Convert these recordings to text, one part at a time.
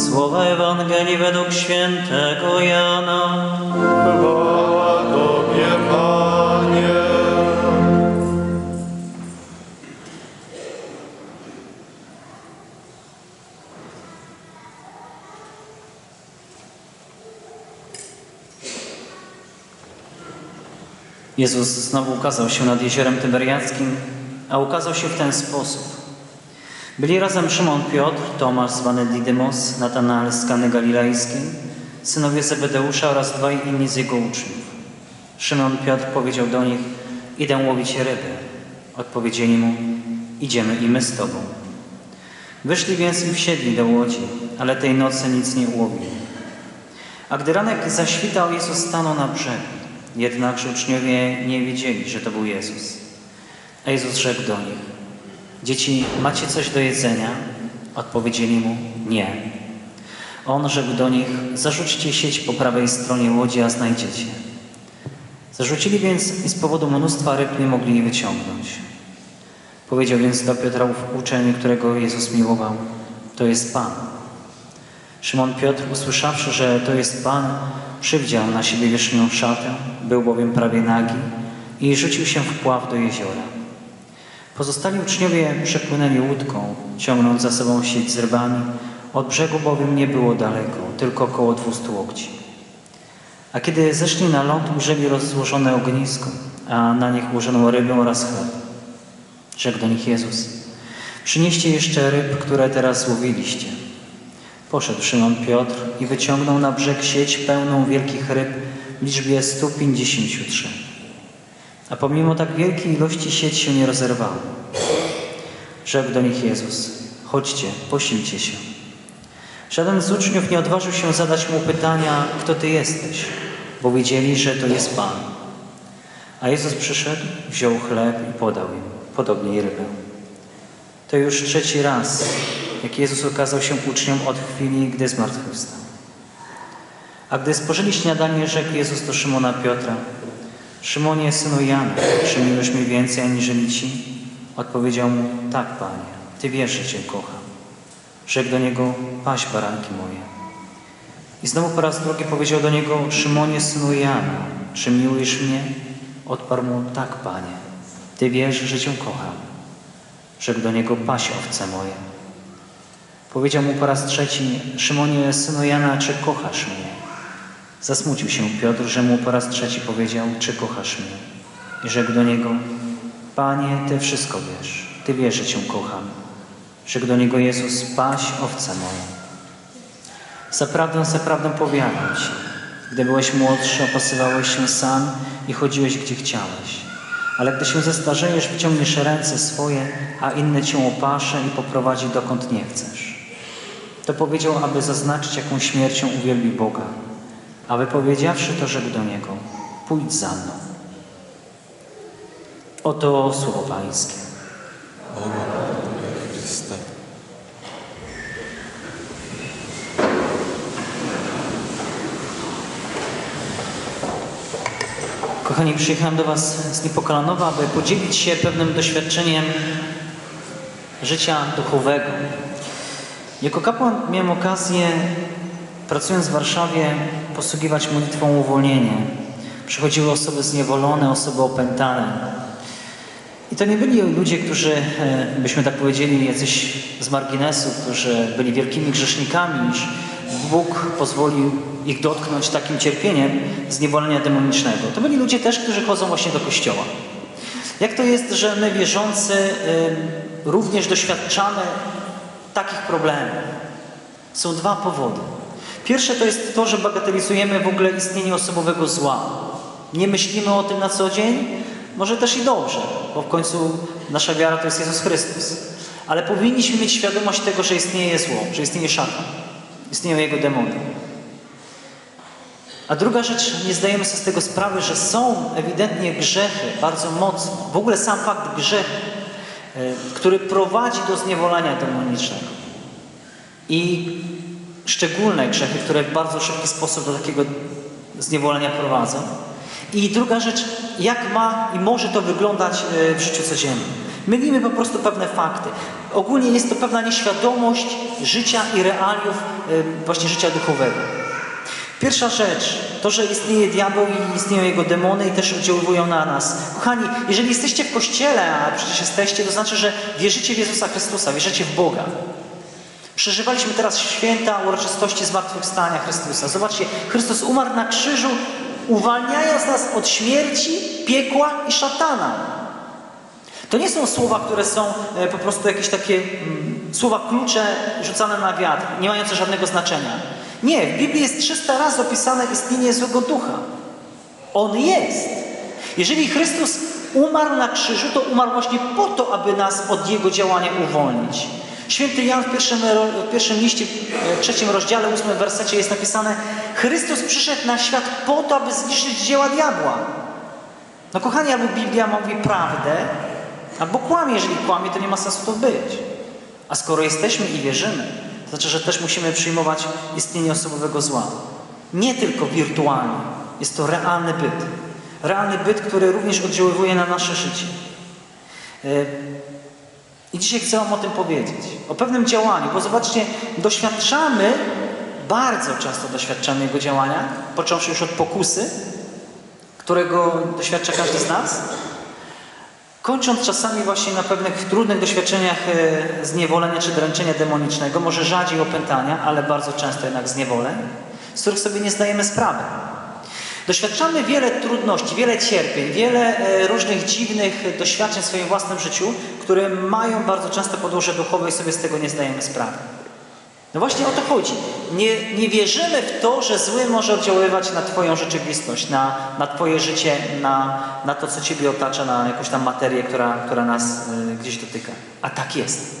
Słowa Ewangelii według świętego Jana. Chwała Tobie, Panie. Jezus znowu ukazał się nad jeziorem Tyberiackim, a ukazał się w ten sposób. Byli razem Szymon Piotr, Tomasz zwany Didymos, Natanael z Kany Galilejskiej, synowie Zebedeusza oraz dwaj inni z jego uczniów. Szymon Piotr powiedział do nich, idę łowić ryby. Odpowiedzieli mu, idziemy i my z tobą. Wyszli więc i wsiedli do łodzi, ale tej nocy nic nie ułowili. A gdy ranek zaświtał, Jezus stanął na brzegu. Jednakże uczniowie nie wiedzieli, że to był Jezus. A Jezus rzekł do nich: Dzieci, macie coś do jedzenia? Odpowiedzieli mu: Nie. On rzekł do nich: Zarzućcie sieć po prawej stronie łodzi, a znajdziecie. Zarzucili więc i z powodu mnóstwa ryb nie mogli jej wyciągnąć. Powiedział więc do Piotra uczeń, którego Jezus miłował: To jest Pan. Szymon Piotr, usłyszawszy, że to jest Pan, przywdział na siebie wierzchnią szatę, był bowiem prawie nagi i rzucił się w pław do jeziora. Pozostali uczniowie przepłynęli łódką, ciągnąc za sobą sieć z rybami, od brzegu bowiem nie było daleko, tylko około dwustu łokci. A kiedy zeszli na ląd, ujrzeli rozłożone ognisko, a na nich ułożoną rybę oraz chleb. Rzekł do nich Jezus, przynieście jeszcze ryb, które teraz łowiliście. Poszedł Szymon Piotr i wyciągnął na brzeg sieć pełną wielkich ryb w liczbie 153. A pomimo tak wielkiej ilości sieć się nie rozerwała. Rzekł do nich Jezus, chodźcie, posilcie się. Żaden z uczniów nie odważył się zadać mu pytania, kto ty jesteś, bo wiedzieli, że to jest Pan. A Jezus przyszedł, wziął chleb i podał im, podobnie i rybę. To już trzeci raz, jak Jezus okazał się uczniom od chwili, gdy zmartwychwstał. A gdy spożyli śniadanie, rzekł Jezus do Szymona Piotra, Szymonie, synu Jana, czy miłeś mi więcej aniżeli ci? Odpowiedział mu, tak, Panie, Ty wiesz, że Cię kocham. Rzekł do niego, paś baranki moje. I znowu po raz drugi powiedział do niego, Szymonie, synu Jana, czy miłujesz mnie? Odparł mu, tak, Panie, Ty wiesz, że Cię kocham. Rzekł do niego, paś owce moje. Powiedział mu po raz trzeci, Szymonie, synu Jana, czy kochasz mnie? Zasmucił się Piotr, że mu po raz trzeci powiedział, czy kochasz mnie? I rzekł do niego, Panie, Ty wszystko wiesz, Ty wiesz, że Cię kocham. Rzekł do niego Jezus, paś owce moje. Zaprawdę, zaprawdę powiadam Ci, gdy byłeś młodszy, opasywałeś się sam i chodziłeś, gdzie chciałeś. Ale gdy się zestarzejesz, wyciągniesz ręce swoje, a inny Cię opasze i poprowadzi dokąd nie chcesz. To powiedział, aby zaznaczyć, jaką śmiercią uwielbi Boga. A wypowiedziawszy to, rzekł do niego, pójdź za mną. Oto słowo Pańskie. Chryste. Kochani, przyjechałem do Was z Niepokalanowa, aby podzielić się pewnym doświadczeniem życia duchowego. Jako kapłan miałem okazję, pracując w Warszawie, posługiwać modlitwą uwolnienie. Przychodziły osoby zniewolone, osoby opętane. I to nie byli ludzie, którzy, e, byśmy tak powiedzieli, jacyś z marginesu, którzy byli wielkimi grzesznikami, niż Bóg pozwolił ich dotknąć takim cierpieniem zniewolenia demonicznego. To byli ludzie też, którzy chodzą właśnie do kościoła. Jak to jest, że my wierzący e, również doświadczamy takich problemów? Są dwa powody. Pierwsze to jest to, że bagatelizujemy w ogóle istnienie osobowego zła. Nie myślimy o tym na co dzień, może też i dobrze, bo w końcu nasza wiara to jest Jezus Chrystus. Ale powinniśmy mieć świadomość tego, że istnieje zło, że istnieje szatan, istnieją jego demony. A druga rzecz, nie zdajemy sobie z tego sprawy, że są ewidentnie grzechy, bardzo mocne. W ogóle sam fakt grzechu, e, który prowadzi do zniewolenia demonicznego. I szczególne grzechy, które w bardzo szybki sposób do takiego zniewolenia prowadzą. I druga rzecz, jak ma i może to wyglądać e, w życiu codziennym. Mylimy po prostu pewne fakty. Ogólnie jest to pewna nieświadomość życia i realiów y, właśnie życia duchowego. Pierwsza rzecz, to, że istnieje diabeł i istnieją jego demony i też oddziaływują na nas. Kochani, jeżeli jesteście w Kościele, a przecież jesteście, to znaczy, że wierzycie w Jezusa Chrystusa, wierzycie w Boga. Przeżywaliśmy teraz święta uroczystości zmartwychwstania Chrystusa. Zobaczcie, Chrystus umarł na krzyżu, uwalniając nas od śmierci, piekła i szatana. To nie są słowa, które są e, po prostu jakieś takie mm, słowa klucze rzucane na wiatr, nie mające żadnego znaczenia. Nie, w Biblii jest 300 razy opisane istnienie złego ducha. On jest. Jeżeli Chrystus umarł na krzyżu, to umarł właśnie po to, aby nas od Jego działania uwolnić. Święty Jan w pierwszym, w pierwszym liście, w trzecim rozdziale, ósmym wersecie jest napisane Chrystus przyszedł na świat po to, aby zniszczyć dzieła diabła. No kochani, albo Biblia mówi prawdę, albo kłamie. Jeżeli kłamie, to nie ma sensu to być. A skoro jesteśmy i wierzymy, to znaczy, że też musimy przyjmować istnienie osobowego zła. Nie tylko wirtualnie. Jest to realny byt. Realny byt, który również oddziaływuje na nasze życie. I dzisiaj chcę Wam o tym powiedzieć. O pewnym działaniu, bo zobaczcie, doświadczamy, bardzo często doświadczamy jego działania, począwszy już od pokusy, którego doświadcza każdy z nas, kończąc czasami właśnie na pewnych trudnych doświadczeniach e, zniewolenia czy dręczenia demonicznego, może rzadziej opętania, ale bardzo często jednak zniewoleń, z których sobie nie zdajemy sprawy. Doświadczamy wiele trudności, wiele cierpień, wiele e, różnych dziwnych doświadczeń w swoim własnym życiu, które mają bardzo często podłoże duchowe i sobie z tego nie zdajemy sprawy. No właśnie o to chodzi. Nie, nie wierzymy w to, że zły może oddziaływać na Twoją rzeczywistość, na, na Twoje życie, na, na to, co Ciebie otacza, na jakąś tam materię, która, która nas y, gdzieś dotyka. A tak jest.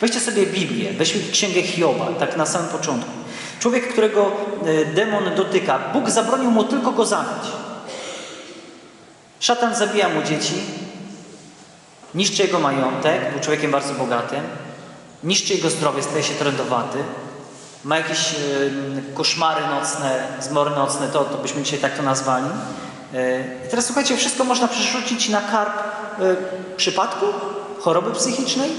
Weźcie sobie Biblię, weźmy Księgę Hioba, tak na samym początku. Człowiek, którego y, demon dotyka, Bóg zabronił mu tylko go zabić. Szatan zabija mu dzieci, niszczy jego majątek, był człowiekiem bardzo bogatym, niszczy jego zdrowie, staje się trędowaty, ma jakieś e, koszmary nocne, zmory nocne, to, to byśmy dzisiaj tak to nazwali. E, I teraz słuchajcie, wszystko można przerzucić na karp e, przypadku, choroby psychicznej.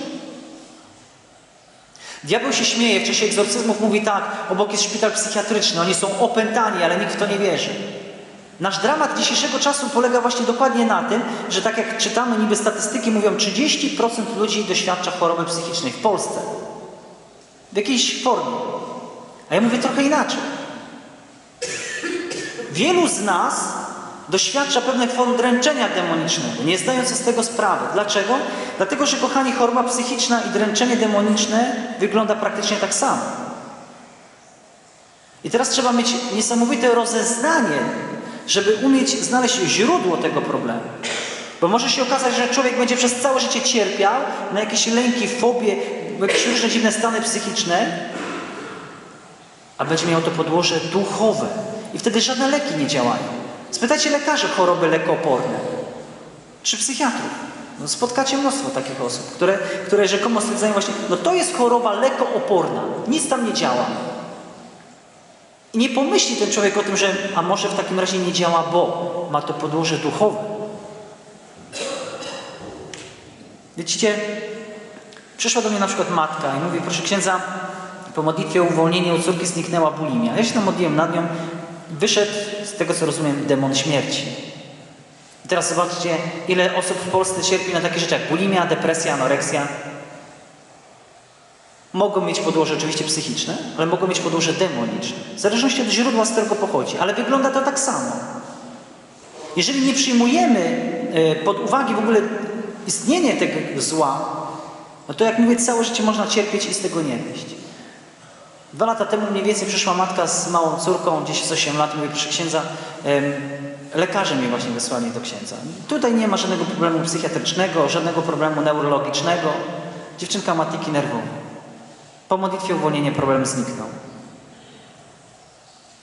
Diabeł się śmieje, w czasie egzorcyzmów mówi tak, obok jest szpital psychiatryczny, oni są opętani, ale nikt w to nie wierzy. Nasz dramat dzisiejszego czasu polega właśnie dokładnie na tym, że tak jak czytamy, niby statystyki mówią, 30% ludzi doświadcza choroby psychicznej w Polsce. W jakiejś formie. A ja mówię trochę inaczej. Wielu z nas doświadcza pewnych form dręczenia demonicznego, nie zdając sobie z tego sprawy. Dlaczego? Dlatego, że kochani, choroba psychiczna i dręczenie demoniczne wygląda praktycznie tak samo. I teraz trzeba mieć niesamowite rozeznanie, żeby umieć znaleźć źródło tego problemu. Bo może się okazać, że człowiek będzie przez całe życie cierpiał na jakieś lęki, fobie, jakieś różne dziwne stany psychiczne, a będzie miał to podłoże duchowe. I wtedy żadne leki nie działają. Spytajcie lekarzy choroby lekooporne, czy psychiatrów. No, spotkacie mnóstwo takich osób, które, które rzekomo stwierdzają właśnie, no to jest choroba lekooporna, nic tam nie działa. I nie pomyśli ten człowiek o tym, że a może w takim razie nie działa, bo ma to podłoże duchowe. Widzicie, przyszła do mnie na przykład matka i mówi, proszę księdza, po modlitwie o uwolnienie u córki zniknęła bulimia. Ja się tam modliłem nad nią, wyszedł, z tego co rozumiem, demon śmierci. I teraz zobaczcie, ile osób w Polsce cierpi na takie rzeczy jak bulimia, depresja, anoreksja. Mogą mieć podłoże oczywiście psychiczne, ale mogą mieć podłoże demoniczne. W zależności od źródła, z którego pochodzi. Ale wygląda to tak samo. Jeżeli nie przyjmujemy e, pod uwagę w ogóle istnienie tego zła, no to jak mówię, całe życie można cierpieć i z tego nie wyjść. Dwa lata temu mniej więcej przyszła matka z małą córką, gdzieś z 8 lat, mówi, proszę księdza, lekarze mnie właśnie wysłali do księdza. Tutaj nie ma żadnego problemu psychiatrycznego, żadnego problemu neurologicznego. Dziewczynka ma tiki nerwowe. Po modlitwie uwolnienie problem zniknął.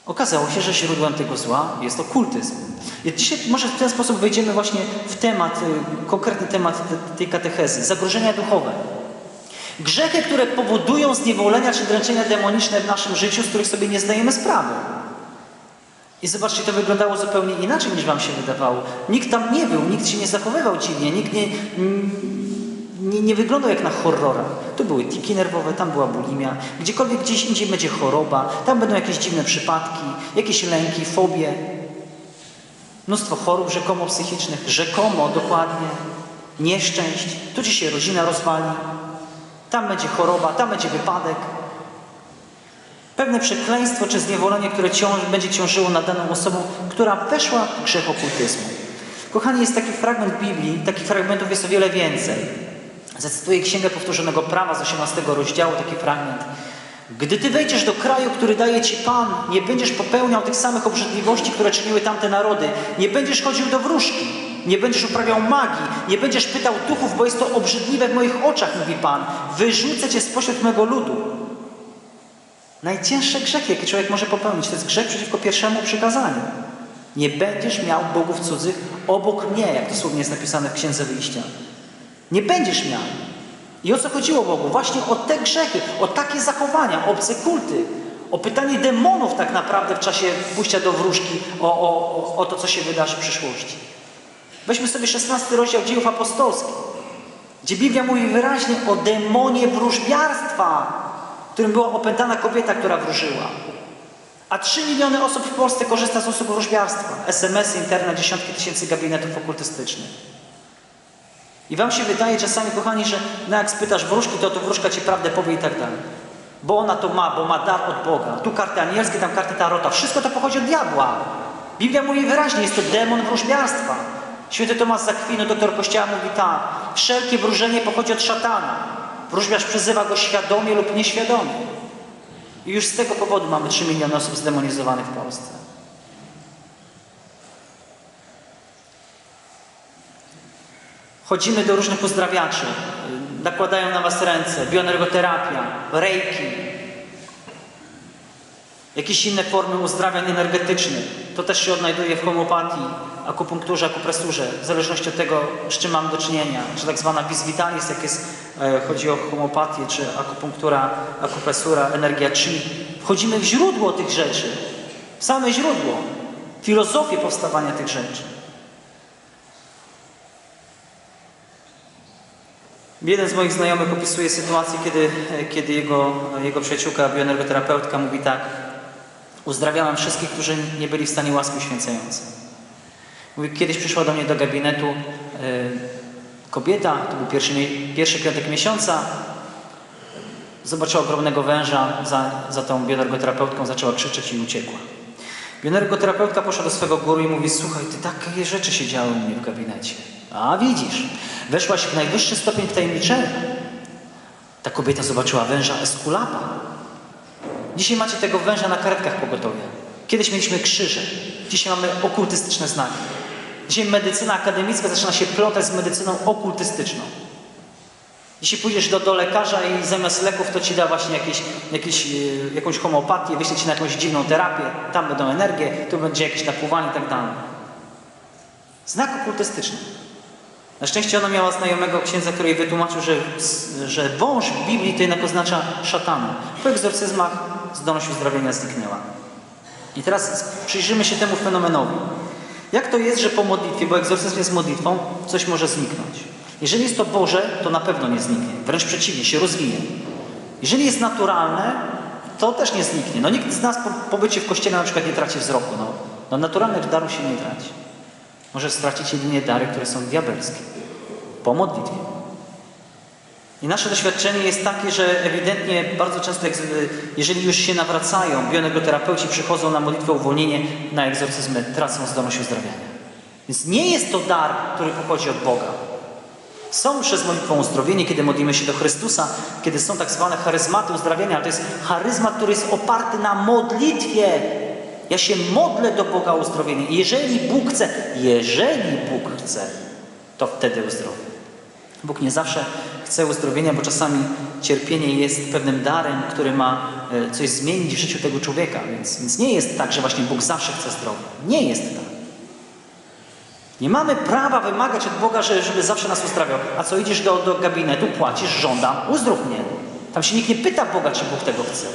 Okazało się, że źródłem tego zła jest okultyzm. I dzisiaj może w ten sposób wejdziemy właśnie w temat, y, konkretny temat te- tej katechezy. Zagrożenia duchowe. Grzechy, które powodują zniewolenia czy dręczenia demoniczne w naszym życiu, z których sobie nie zdajemy sprawy. I zobaczcie, to wyglądało zupełnie inaczej niż wam się wydawało. Nikt tam nie był, nikt się nie zachowywał dziwnie, nikt nie, nie, nie wyglądał jak na horrora. Tu były tiki nerwowe, tam była bulimia, gdziekolwiek gdzieś indziej będzie choroba, tam będą jakieś dziwne przypadki, jakieś lęki, fobie. Mnóstwo chorób rzekomo psychicznych, rzekomo dokładnie, nieszczęść. Tu ci się rodzina rozwali, tam będzie choroba, tam będzie wypadek. Pewne przekleństwo czy zniewolenie, które będzie ciążyło nad daną osobą, która weszła w grzech okultyzmu. Kochani, jest taki fragment Biblii, takich fragmentów jest o wiele więcej. Zacytuję Księgę Powtórzonego Prawa z 18 rozdziału, taki fragment. Gdy ty wejdziesz do kraju, który daje ci Pan, nie będziesz popełniał tych samych obrzydliwości, które czyniły tamte narody. Nie będziesz chodził do wróżki, nie będziesz uprawiał magii, nie będziesz pytał duchów, bo jest to obrzydliwe w moich oczach, mówi Pan. Wyrzucę cię spośród mego ludu. Najcięższe grzechy, jakie człowiek może popełnić, to jest grzech przeciwko pierwszemu przykazaniu. Nie będziesz miał bogów cudzych obok mnie, jak dosłownie jest napisane w Księdze Wyjścia. Nie będziesz miał. I o co chodziło Bogu? Właśnie o te grzechy, o takie zachowania, o obce kulty, o pytanie demonów tak naprawdę w czasie pójścia do wróżki, o, o, o, to, co się wydarzy w przyszłości. Weźmy sobie 16 rozdział dziejów apostolskich, gdzie Biblia mówi wyraźnie o demonie wróżbiarstwa, którym była opętana kobieta, która wróżyła. A 3 miliony osób w Polsce korzysta z usług wróżbiarstwa. SMS, internet, dziesiątki tysięcy gabinetów okultystycznych. I wam się wydaje czasami, kochani, że no jak spytasz wróżki, to to wróżka ci prawdę powie i tak dalej. Bo ona to ma, bo ma dar od Boga. Tu karty anielskie, tam karty tarota. Wszystko to pochodzi od diabła. Biblia mówi wyraźnie, jest to demon wróżbiarstwa. Święty Tomasz Zakwinu, doktor Kościoła, mówi tak. Wszelkie wróżenie pochodzi od szatana. Wróżbiarz przyzywa go świadomie lub nieświadomie. I już z tego powodu mamy 3 miliony osób zdemonizowanych w Polsce. Chodzimy do różnych uzdrawiaczy, nakładają na was ręce, bioenergoterapia, reiki, jakieś inne formy uzdrawiań energetycznych. To też się odnajduje w homeopatii, akupunkturze, akupresurze, w zależności od tego, z czym mam do czynienia. Czy tak zwana vis vitalis, jak jest, e, chodzi o homeopatię, czy akupunktura, akupresura, energia chi. Wchodzimy w źródło tych rzeczy, w same źródło, filozofię powstawania tych rzeczy. Jeden z moich znajomych opisuje sytuację, kiedy, kiedy jego, jego przyjaciółka, bioenergoterapeutka mówi tak uzdrawiałem wszystkich, którzy nie byli w stanie łaski uświęcającej. Mówi, kiedyś przyszła do mnie do gabinetu e, kobieta, to był pierwszy, pierwszy piątek miesiąca, zobaczyła ogromnego węża za, za tą bioenergoterapeutką, zaczęła krzyczeć i uciekła. Bioenergoterapeutka poszła do swego guru i mówi, słuchaj, ty takie rzeczy się działy u mnie w gabinecie. A widzisz, weszłaś w najwyższy stopień wtajemniczenia. Ta kobieta zobaczyła węża Eskulapa. Dzisiaj macie tego węża na karetkach pogotowia. Kiedyś mieliśmy krzyże, dzisiaj mamy okultystyczne znaki. Dzisiaj medycyna akademicka zaczyna się plotać z medycyną okultystyczną. Jeśli pójdziesz do, do lekarza i zamiast leków to ci da właśnie jakieś, jakieś, yy, jakąś homeopatię, wyśle ci na jakąś dziwną terapię, tam będą energie, tu będzie jakieś napływanie i tak dalej. Znak okultystyczny. Na szczęście ona miała znajomego księdza, który jej wytłumaczył, że, że wąż w Biblii to jednak oznacza szatana. Po egzorcyzmach zdolność uzdrowienia zniknęła. I teraz przyjrzymy się temu fenomenowi. Jak to jest, że po modlitwie, bo egzorcyzm jest modlitwą, coś może zniknąć? Jeżeli jest to Boże, to na pewno nie zniknie. Wręcz przeciwnie, się rozwinie. Jeżeli jest naturalne, to też nie zniknie. No nikt z nas po pobycie w kościele na przykład nie traci wzroku. No, no naturalnych darów się nie traci. Może stracić jedynie dary, które są diabelskie. Po modlitwie. I nasze doświadczenie jest takie, że ewidentnie bardzo często, jeżeli już się nawracają, bioenergoterapeuci przychodzą na modlitwę uwolnienie, na egzorcyzmy, tracą zdolność uzdrawiania. Więc nie jest to dar, który pochodzi od Boga. Są przez modlitwę uzdrowienie, kiedy modlimy się do Chrystusa, kiedy są tak zwane charyzmaty uzdrawiania, ale to jest charyzmat, który jest oparty na modlitwie. Ja się modlę do Boga o uzdrowienie. Jeżeli Bóg chce, jeżeli Bóg chce, to wtedy uzdrowi. Bóg nie zawsze chce uzdrowienia, bo czasami cierpienie jest pewnym darem, który ma e, coś zmienić w życiu tego człowieka. Więc, więc nie jest tak, że właśnie Bóg zawsze chce zdrowia. Nie jest tak. Nie mamy prawa wymagać od Boga, że, żeby zawsze nas uzdrawiał. A co idziesz do, do gabinetu, płacisz, żądam, uzdrów mnie. Tam się nikt nie pyta Boga, czy Bóg tego chce.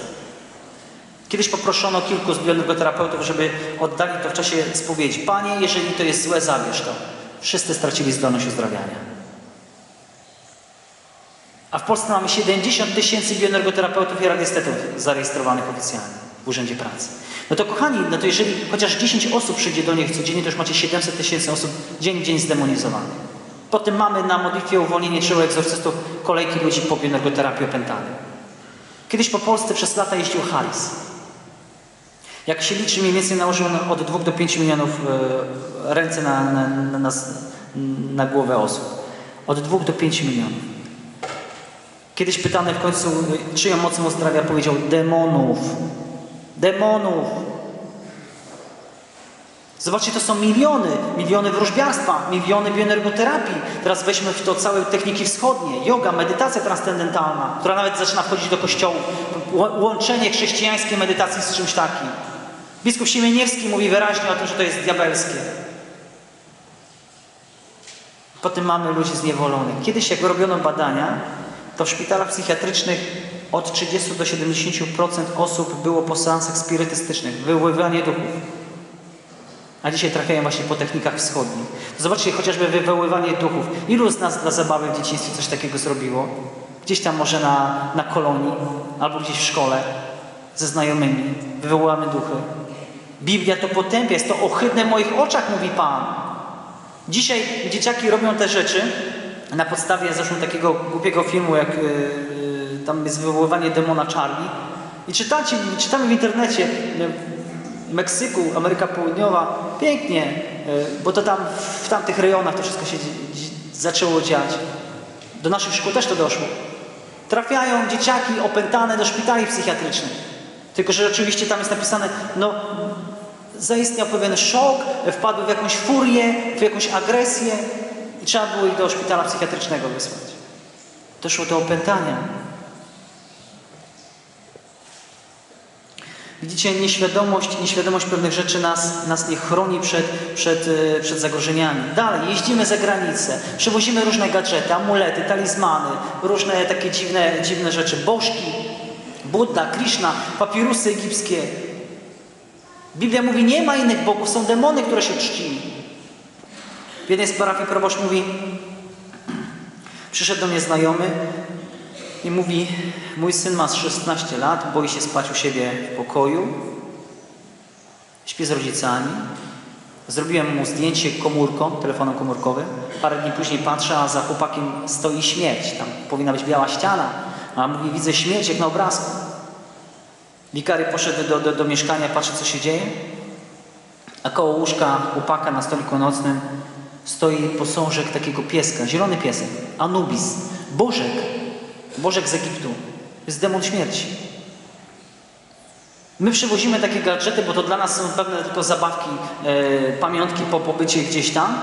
Kiedyś poproszono kilku z bioenergoterapeutów, żeby oddali to w czasie spowiedzi. Panie, jeżeli to jest złe, zabierz to. Wszyscy stracili zdolność uzdrawiania. W Polsce mamy 70 tysięcy bioenergoterapeutów i radiestetów zarejestrowanych oficjalnie w Urzędzie Pracy. No to kochani, no to jeżeli chociaż 10 osób przyjdzie do nich codziennie, to już macie 700 tysięcy osób dzień w dzień zdemonizowanych. Potem mamy na modlitwie uwolnienie trzech egzorcystów kolejki ludzi po bioenergoterapii opętany. Kiedyś po Polsce przez lata jeździł Haris. Jak się liczy, mniej więcej nałożył od 2 do 5 milionów e, ręce na, na, na, na głowę osób. Od 2 do 5 milionów. Kiedyś pytany w końcu, czyją mocą uzdrawia, powiedział demonów. Demonów. Zobaczcie, to są miliony, miliony wróżbiarstwa, miliony bioenergoterapii. Teraz weźmy w to całe techniki wschodnie, yoga, medytacja transcendentalna, która nawet zaczyna wchodzić do kościołów. Łączenie chrześcijańskiej medytacji z czymś takim. Biskup Siemieniewski mówi wyraźnie o tym, że to jest diabelskie. Potem mamy ludzi zniewolonych. Kiedyś jak robiono badania, to w szpitalach psychiatrycznych od 30 do 70% osób było po seansach spirytystycznych, wywoływanie duchów. A dzisiaj trafiają właśnie po technikach wschodnich. Zobaczcie chociażby wywoływanie duchów. Ilu z nas dla zabawy w dzieciństwie coś takiego zrobiło? Gdzieś tam może na, na kolonii, albo gdzieś w szkole ze znajomymi. Wywołamy duchy. Biblia to potępia, jest to ohydne w moich oczach, mówi Pan. Dzisiaj dzieciaki robią te rzeczy na podstawie zresztą takiego głupiego filmu, jak yy, tam jest wywoływanie demona Charlie. I czytacie, czytamy w internecie, w Meksyku, Ameryka Południowa, pięknie, yy, bo to tam w tamtych rejonach to wszystko się zaczęło dziać. Do naszych szkół też to doszło. Trafiają dzieciaki opętane do szpitali psychiatrycznych. Tylko, że oczywiście tam jest napisane, no zaistniał pewien szok, wpadły w jakąś furię, w jakąś agresję i trzeba było ich do szpitala psychiatrycznego wysłać. Doszło do opętania. Widzicie, nieświadomość, nieświadomość pewnych rzeczy nas, nas nie chroni przed, przed, e, przed zagrożeniami. Dalej, jeździmy za granicę, przywozimy różne gadżety, amulety, talizmany, różne takie dziwne, dziwne rzeczy. Bożki, Buddha, Krishna, papirusy egipskie. Biblia mówi, nie ma innych bogów, są demony, które się czci. W jednej z parafii proboszcz mówi, przyszedł do mnie znajomy i mówi, mój syn ma 16 lat, boi się spać u siebie w pokoju, śpi z rodzicami. Zrobiłem mu zdjęcie komórką, telefonem komórkowym. Parę dni później patrzę, a za chłopakiem stoi śmierć. Tam powinna być biała ściana, a mówi, widzę śmierć jak na obrazku. Wikary poszedł do, do, do mieszkania, patrzy co się dzieje, a koło łóżka chłopaka na stoliku nocnym stoi posążek takiego pieska, zielony piesek, Anubis, Bożek, Bożek z Egiptu. Jest demon śmierci. My przywozimy takie gadżety, bo to dla nas są pewne tylko zabawki, e, pamiątki po pobycie gdzieś tam,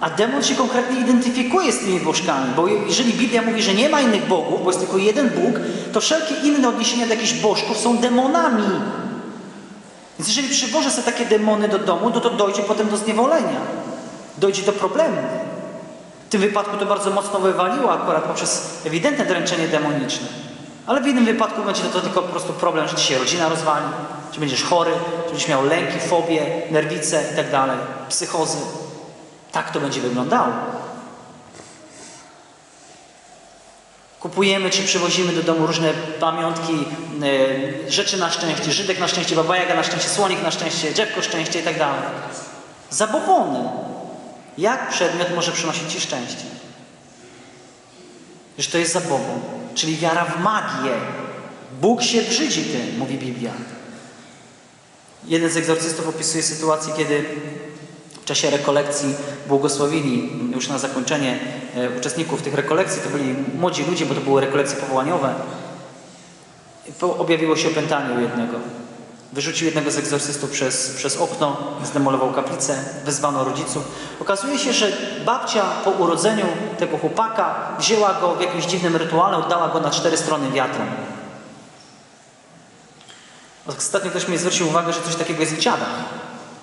a demon się konkretnie identyfikuje z tymi bożkami, bo jeżeli Biblia mówi, że nie ma innych bogów, bo jest tylko jeden Bóg, to wszelkie inne odniesienia do jakichś bożków są demonami. Więc jeżeli przywożę sobie takie demony do domu, to to dojdzie potem do zniewolenia. Dojdzie do problemu. W tym wypadku to bardzo mocno wywaliło akurat poprzez ewidentne dręczenie demoniczne. Ale w innym wypadku będzie to, tylko po prostu problem, że ci się rodzina rozwali, czy będziesz chory, czy będziesz miał lęki, fobie, nerwice i tak psychozy. Tak to będzie wyglądało. Kupujemy czy przywozimy do domu różne pamiątki, e, rzeczy na szczęście, Żydek na szczęście, Baba Jaga na szczęście, Słonik na szczęście, drzewko szczęście i tak. Zabobony. Jak przedmiot może przynosić Ci szczęście? Że to jest zabobon, czyli wiara w magię. Bóg się brzydzi tym, mówi Biblia. Jeden z egzorcystów opisuje sytuację, kiedy w czasie rekolekcji błogosławili już na zakończenie e, uczestników tych rekolekcji. To byli młodzi ludzie, bo to były rekolekcje powołaniowe. Objawiło się opętanie u jednego. Wyrzucił jednego z egzorcystów przez, przez okno, zdemolował kaplicę, wezwano rodziców. Okazuje się, że babcia po urodzeniu tego chłopaka wzięła go w jakimś dziwnym rytuale, oddała go na cztery strony wiatrem. Ostatnio ktoś mi zwrócił uwagę, że coś takiego jest w dziadach.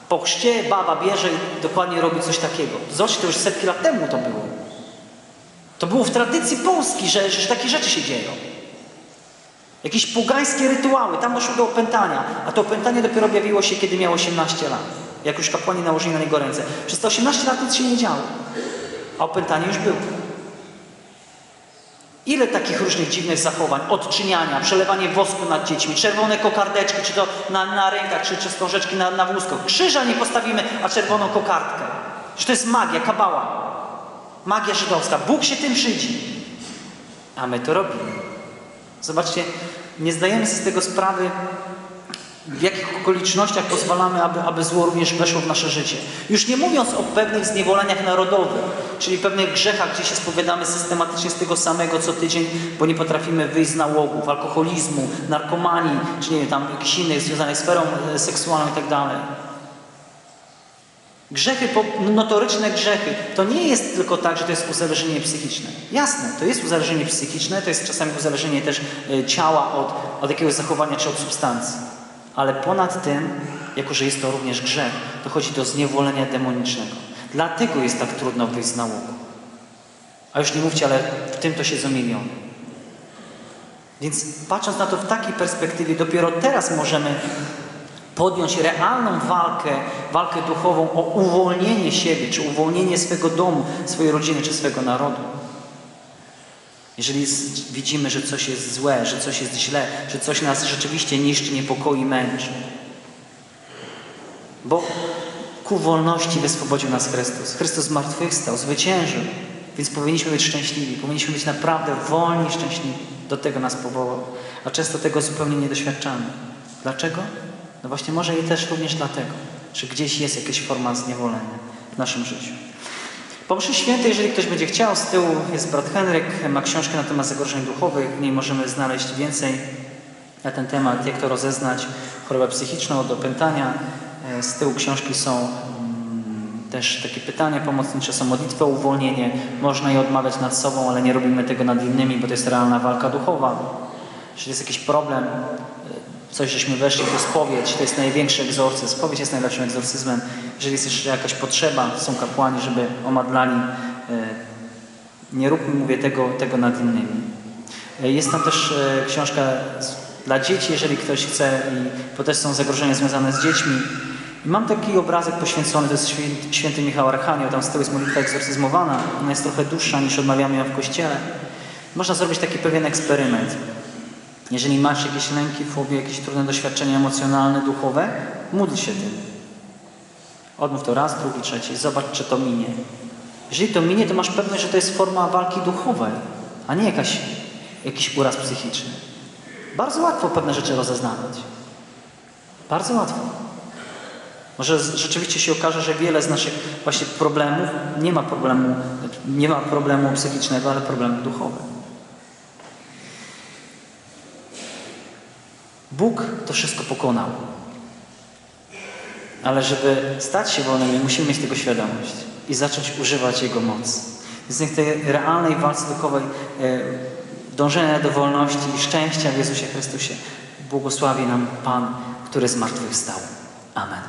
Po chrzcie baba bierze i dokładnie robi coś takiego. Zobaczcie, to już setki lat temu to było. To było w tradycji Polski, że, że takie rzeczy się dzieją. Jakieś pogańskie rytuały, tam doszło do opętania, a to opętanie dopiero objawiło się, kiedy miał 18 lat. Jak już kapłani nałożyli na niego ręce. Przez te 18 lat nic się nie działo, a opętanie już było. Ile takich różnych dziwnych zachowań, odczyniania, przelewanie wosku nad dziećmi, czerwone kokardeczki, czy to na, na rękach, czy, czy wstążeczki na, na wózkach. Krzyża nie postawimy, a czerwoną kokardkę. Że to jest magia, kabała. Magia żydowska. Bóg się tym szydzi. A my to robimy. Zobaczcie, nie zdajemy sobie z tego sprawy, w jakich okolicznościach pozwalamy, aby, aby zło również weszło w nasze życie. Już nie mówiąc o pewnych zniewoleniach narodowych, czyli pewnych grzechach, gdzie się spowiadamy systematycznie z tego samego co tydzień, bo nie potrafimy wyjść z nałogów, alkoholizmu, narkomanii, czy nie wiem, tam jakichś innych związanych z sferą e, seksualną i tak. Grzechy, po- notoryczne grzechy, to nie jest tylko tak, że to jest uzależnienie psychiczne. Jasne, to jest uzależnienie psychiczne, to jest czasami uzależnienie też e, ciała od, od jakiegoś zachowania czy od substancji. Ale ponad tym, jako że jest to również grzech, dochodzi do zniewolenia demonicznego. Dlatego jest tak trudno wyjść z nałogu. A już nie mówcie, ale w tym to siedzą miliony. Więc patrząc na to w takiej perspektywie, dopiero teraz możemy podjąć realną walkę, walkę duchową o uwolnienie siebie, czy uwolnienie swego domu, swojej rodziny, czy swego narodu. Jeżeli widzimy, że coś jest złe, że coś jest źle, że coś nas rzeczywiście niszczy, niepokoi, męczy. Bo ku wolności wyswobodził nas Chrystus. Chrystus zmartwychwstał, zwyciężył. Więc powinniśmy być szczęśliwi, powinniśmy być naprawdę wolni szczęśliwi. Do tego nas powołał. A często tego zupełnie nie doświadczamy. Dlaczego? No właśnie może i też również dlatego, że gdzieś jest jakaś forma zniewolenia w naszym życiu. Po mszy świętej, jeżeli ktoś będzie chciał, z tyłu jest brat Henryk, ma książkę na temat zagrożeń duchowych, w niej możemy znaleźć więcej na ten temat, jak to rozeznać, chorobę psychiczną od opętania. E, Z tyłu książki są mm, też takie pytania pomocnicze, są modlitwy o uwolnienie. Można je odmawiać nad sobą, ale nie robimy tego nad innymi, bo to jest realna walka duchowa. Jeżeli jest jakiś problem, coś żeśmy weszli w spowiedź, to jest największy egzorcyzm. Spowiedź jest najlepszym egzorcyzmem. Jeżeli jest jeszcze jakaś potrzeba, są kapłani, żeby omadlali. e, Nie róbmy, mówię, tego, tego nad innymi. E, Jest tam też e, książka dla dzieci, jeżeli ktoś chce, i, bo też są zagrożenia związane z dziećmi. I mam taki obrazek poświęcony, to jest świę- święty Michał Archanioł, tam z tyłu jest modlitwa egzorcyzmowana, ona jest trochę dłuższa niż odmawiamy ją w kościele. Można zrobić taki pewien eksperyment. Jeżeli masz jakieś lęki, fobie, jakieś trudne doświadczenia emocjonalne, duchowe, módl się tym. Odmów to raz, drugi, trzeci. Zobacz, czy to minie. Jeżeli to minie, to masz pewność, że to jest forma walki duchowej, a nie jakaś, jakiś uraz psychiczny. Bardzo łatwo pewne rzeczy rozeznawać. Bardzo łatwo. Może rzeczywiście się okaże, że wiele z naszych właśnie problemów nie ma problemu, nie ma problemu psychicznego, ale problemu duchowego. Bóg to wszystko pokonał. Ale żeby stać się wolnymi, musimy mieć tego świadomość i zacząć używać Jego mocy. Więc niech tej realnej walce duchowej, e, dążenia do wolności i szczęścia w Jezusie Chrystusie błogosławi nam Pan, który zmartwychwstał. Amen.